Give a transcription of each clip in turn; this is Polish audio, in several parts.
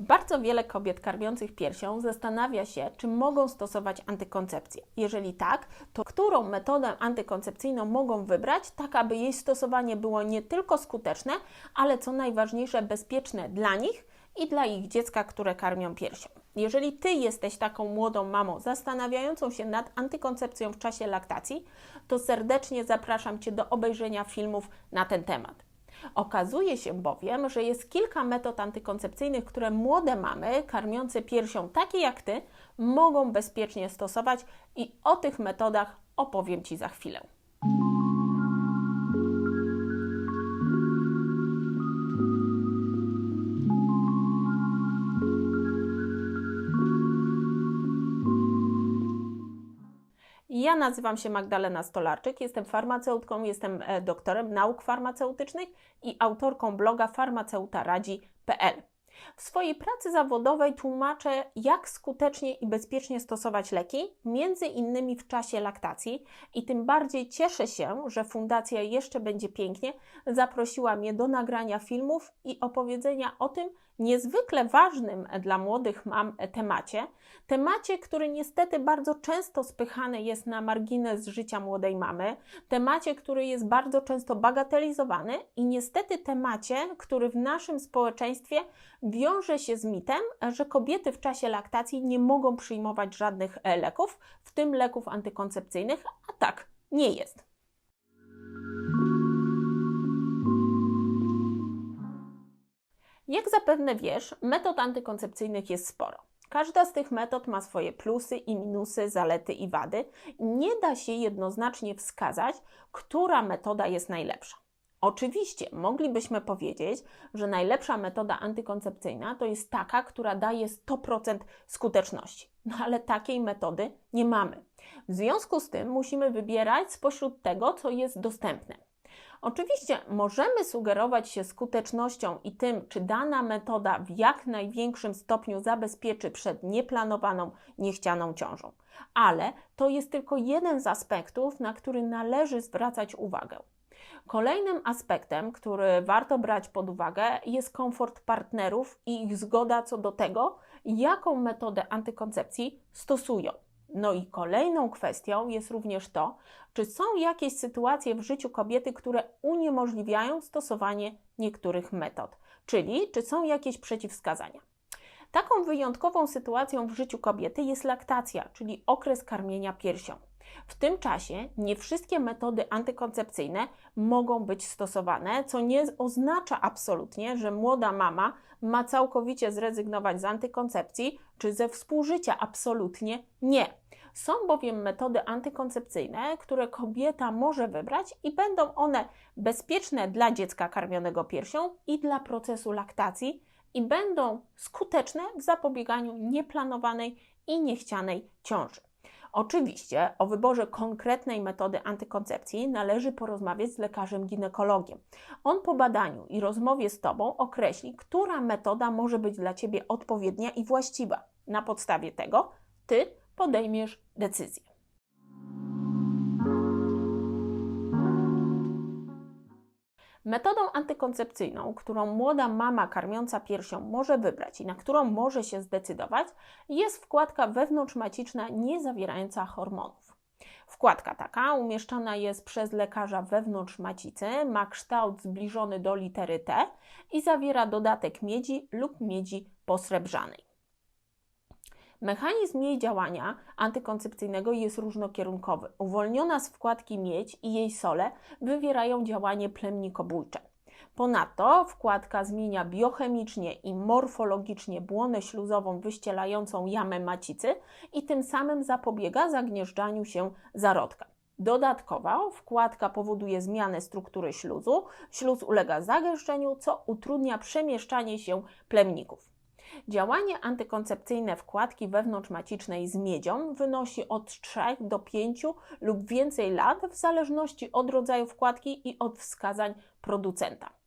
Bardzo wiele kobiet karmiących piersią zastanawia się, czy mogą stosować antykoncepcję. Jeżeli tak, to którą metodę antykoncepcyjną mogą wybrać, tak aby jej stosowanie było nie tylko skuteczne, ale co najważniejsze, bezpieczne dla nich i dla ich dziecka, które karmią piersią. Jeżeli Ty jesteś taką młodą mamą zastanawiającą się nad antykoncepcją w czasie laktacji, to serdecznie zapraszam Cię do obejrzenia filmów na ten temat. Okazuje się bowiem, że jest kilka metod antykoncepcyjnych, które młode mamy karmiące piersią, takie jak ty, mogą bezpiecznie stosować i o tych metodach opowiem Ci za chwilę. Ja nazywam się Magdalena Stolarczyk, jestem farmaceutką, jestem e, doktorem nauk farmaceutycznych i autorką bloga farmaceuta.radzi.pl. W swojej pracy zawodowej tłumaczę, jak skutecznie i bezpiecznie stosować leki, między innymi w czasie laktacji, i tym bardziej cieszę się, że Fundacja Jeszcze Będzie Pięknie zaprosiła mnie do nagrania filmów i opowiedzenia o tym, niezwykle ważnym dla młodych mam temacie, temacie, który niestety bardzo często spychany jest na margines życia młodej mamy, temacie, który jest bardzo często bagatelizowany i niestety temacie, który w naszym społeczeństwie wiąże się z mitem, że kobiety w czasie laktacji nie mogą przyjmować żadnych leków, w tym leków antykoncepcyjnych, a tak nie jest. Jak zapewne wiesz, metod antykoncepcyjnych jest sporo. Każda z tych metod ma swoje plusy i minusy, zalety i wady. Nie da się jednoznacznie wskazać, która metoda jest najlepsza. Oczywiście moglibyśmy powiedzieć, że najlepsza metoda antykoncepcyjna to jest taka, która daje 100% skuteczności. No ale takiej metody nie mamy. W związku z tym musimy wybierać spośród tego, co jest dostępne. Oczywiście możemy sugerować się skutecznością i tym, czy dana metoda w jak największym stopniu zabezpieczy przed nieplanowaną, niechcianą ciążą, ale to jest tylko jeden z aspektów, na który należy zwracać uwagę. Kolejnym aspektem, który warto brać pod uwagę, jest komfort partnerów i ich zgoda co do tego, jaką metodę antykoncepcji stosują. No i kolejną kwestią jest również to, czy są jakieś sytuacje w życiu kobiety, które uniemożliwiają stosowanie niektórych metod, czyli czy są jakieś przeciwwskazania. Taką wyjątkową sytuacją w życiu kobiety jest laktacja, czyli okres karmienia piersią. W tym czasie nie wszystkie metody antykoncepcyjne mogą być stosowane, co nie oznacza absolutnie, że młoda mama ma całkowicie zrezygnować z antykoncepcji czy ze współżycia. Absolutnie nie. Są bowiem metody antykoncepcyjne, które kobieta może wybrać i będą one bezpieczne dla dziecka karmionego piersią i dla procesu laktacji i będą skuteczne w zapobieganiu nieplanowanej i niechcianej ciąży. Oczywiście o wyborze konkretnej metody antykoncepcji należy porozmawiać z lekarzem ginekologiem. On po badaniu i rozmowie z Tobą określi, która metoda może być dla Ciebie odpowiednia i właściwa. Na podstawie tego Ty podejmiesz decyzję. Metodą antykoncepcyjną, którą młoda mama karmiąca piersią może wybrać i na którą może się zdecydować, jest wkładka wewnątrzmaciczna nie zawierająca hormonów. Wkładka taka umieszczana jest przez lekarza wewnątrz macicy, ma kształt zbliżony do litery T i zawiera dodatek miedzi lub miedzi posrebrzanej. Mechanizm jej działania antykoncepcyjnego jest różnokierunkowy. Uwolniona z wkładki miedź i jej sole wywierają działanie plemnikobójcze. Ponadto wkładka zmienia biochemicznie i morfologicznie błonę śluzową wyścielającą jamę macicy i tym samym zapobiega zagnieżdżaniu się zarodka. Dodatkowo wkładka powoduje zmianę struktury śluzu. Śluz ulega zagęszczeniu, co utrudnia przemieszczanie się plemników. Działanie antykoncepcyjne wkładki wewnątrzmacicznej z miedzią wynosi od 3 do 5 lub więcej lat w zależności od rodzaju wkładki i od wskazań producenta.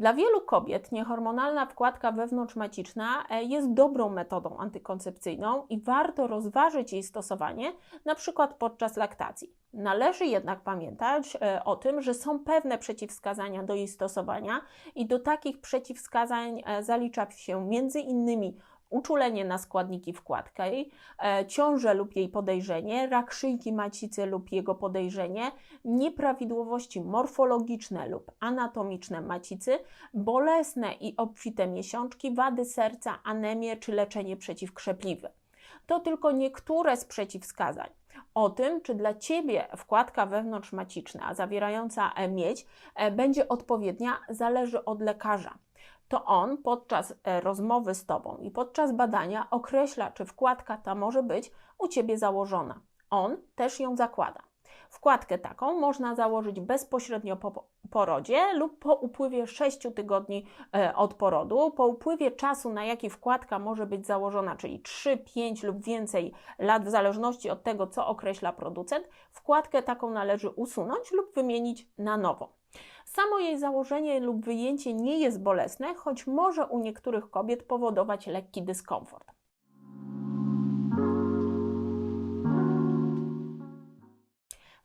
Dla wielu kobiet niehormonalna wkładka wewnątrzmaciczna e, jest dobrą metodą antykoncepcyjną i warto rozważyć jej stosowanie, przykład podczas laktacji. Należy jednak pamiętać e, o tym, że są pewne przeciwwskazania do jej stosowania i do takich przeciwwskazań e, zalicza się między innymi uczulenie na składniki wkładki, e, ciążę lub jej podejrzenie, rak szyjki macicy lub jego podejrzenie, nieprawidłowości morfologiczne lub anatomiczne macicy, bolesne i obfite miesiączki, wady serca, anemię czy leczenie przeciwkrzepliwe. To tylko niektóre z przeciwwskazań. O tym, czy dla Ciebie wkładka wewnątrzmaciczna zawierająca miedź e, będzie odpowiednia, zależy od lekarza to on podczas e, rozmowy z Tobą i podczas badania określa, czy wkładka ta może być u Ciebie założona. On też ją zakłada. Wkładkę taką można założyć bezpośrednio po porodzie lub po upływie 6 tygodni e, od porodu. Po upływie czasu, na jaki wkładka może być założona, czyli 3, 5 lub więcej lat, w zależności od tego, co określa producent, wkładkę taką należy usunąć lub wymienić na nową. Samo jej założenie lub wyjęcie nie jest bolesne, choć może u niektórych kobiet powodować lekki dyskomfort.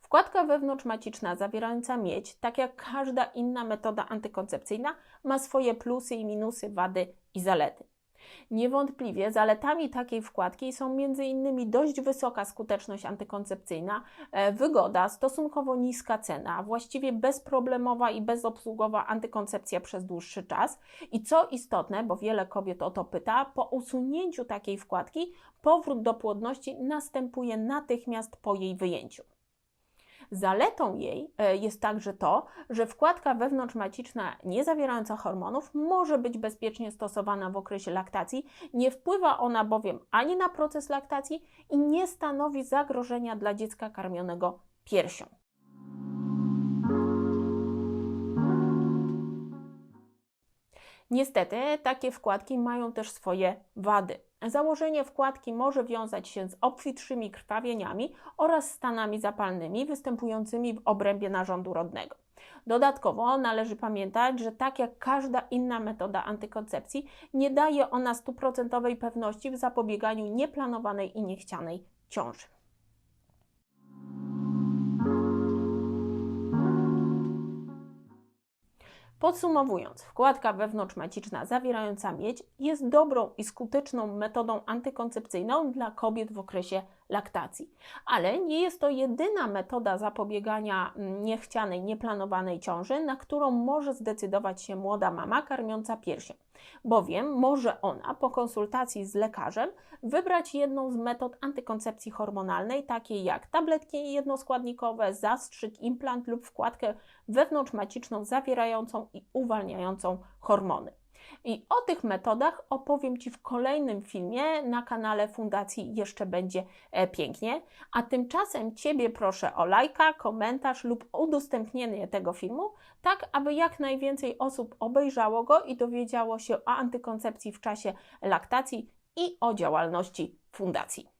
Wkładka wewnątrzmaciczna zawierająca miedź, tak jak każda inna metoda antykoncepcyjna, ma swoje plusy i minusy, wady i zalety. Niewątpliwie zaletami takiej wkładki są m.in. dość wysoka skuteczność antykoncepcyjna, e, wygoda, stosunkowo niska cena, właściwie bezproblemowa i bezobsługowa antykoncepcja przez dłuższy czas i co istotne, bo wiele kobiet o to pyta, po usunięciu takiej wkładki powrót do płodności następuje natychmiast po jej wyjęciu. Zaletą jej e, jest także to, że wkładka wewnątrzmaciczna nie zawierająca hormonów może być bezpiecznie stosowana w okresie laktacji. Nie wpływa ona bowiem ani na proces laktacji i nie stanowi zagrożenia dla dziecka karmionego piersią. Niestety, takie wkładki mają też swoje wady. Założenie wkładki może wiązać się z obfitszymi krwawieniami oraz stanami zapalnymi występującymi w obrębie narządu rodnego. Dodatkowo należy pamiętać, że tak jak każda inna metoda antykoncepcji, nie daje ona stuprocentowej pewności w zapobieganiu nieplanowanej i niechcianej ciąży. Podsumowując, wkładka wewnątrzmaciczna zawierająca miedź jest dobrą i skuteczną metodą antykoncepcyjną dla kobiet w okresie laktacji. Ale nie jest to jedyna metoda zapobiegania mm, niechcianej, nieplanowanej ciąży, na którą może zdecydować się młoda mama karmiąca piersią, bowiem może ona po konsultacji z lekarzem wybrać jedną z metod antykoncepcji hormonalnej, takiej jak tabletki jednoskładnikowe, zastrzyk, implant lub wkładkę wewnątrzmaciczną zawierającą i uwalniającą hormony. I o tych metodach opowiem Ci w kolejnym filmie na kanale Fundacji Jeszcze Będzie e, Pięknie. A tymczasem Ciebie proszę o lajka, komentarz lub udostępnienie tego filmu, tak aby jak najwięcej osób obejrzało go i dowiedziało się o antykoncepcji w czasie laktacji i o działalności fundacji.